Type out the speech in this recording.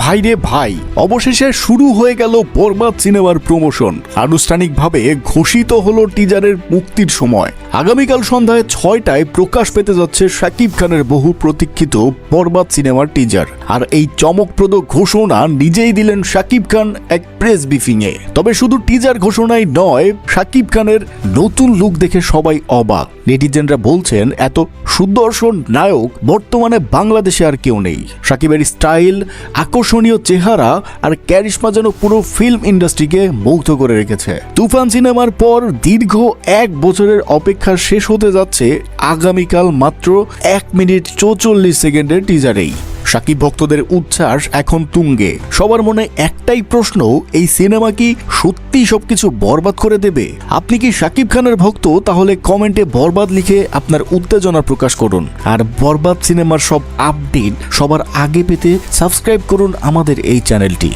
ভাইরে ভাই, অবশেষে শুরু হয়ে গেল বরবাদ সিনেমার প্রমোশন। আনুষ্ঠানিকভাবে ঘোষিত হলো টিজারের মুক্তির সময়। আগামীকাল সন্ধ্যায় ছয়টায় প্রকাশ পেতে যাচ্ছে শাকিব খানের বহু প্রতীক্ষিত বরবাদ সিনেমার টিজার। আর এই চমকপ্রদ ঘোষণা নিজেই দিলেন শাকিব খান এক প্রেস ব্রিফিং এ তবে শুধু টিজার ঘোষণাই নয়, শাকিব খানের নতুন লুক দেখে সবাই অবাক। নেটিজেনরা বলছেন, এত সুদর্শন নায়ক বর্তমানে বাংলাদেশে আর কেউ নেই। সাকিবের স্টাইল আকর্ষণীয় চেহারা আর ক্যারিশমা যেন পুরো ফিল্ম ইন্ডাস্ট্রিকে মুগ্ধ করে রেখেছে। তুফান সিনেমার পর দীর্ঘ এক বছরের অপেক্ষা শেষ হতে যাচ্ছে আগামীকাল মাত্র এক মিনিট চৌচল্লিশ সেকেন্ডের টিজারেই সাকিব ভক্তদের উচ্ছ্বাস এখন তুঙ্গে। সবার মনে একটাই প্রশ্ন, এই সিনেমা কি সত্যি সবকিছু বরবাদ করে দেবে? আপনি কি সাকিব খানের ভক্ত? তাহলে কমেন্টে বরবাদ লিখে আপনার উত্তেজনা প্রকাশ করুন। আর বরবাদ সিনেমার সব আপডেট সবার আগে পেতে সাবস্ক্রাইব করুন আমাদের এই চ্যানেলটি।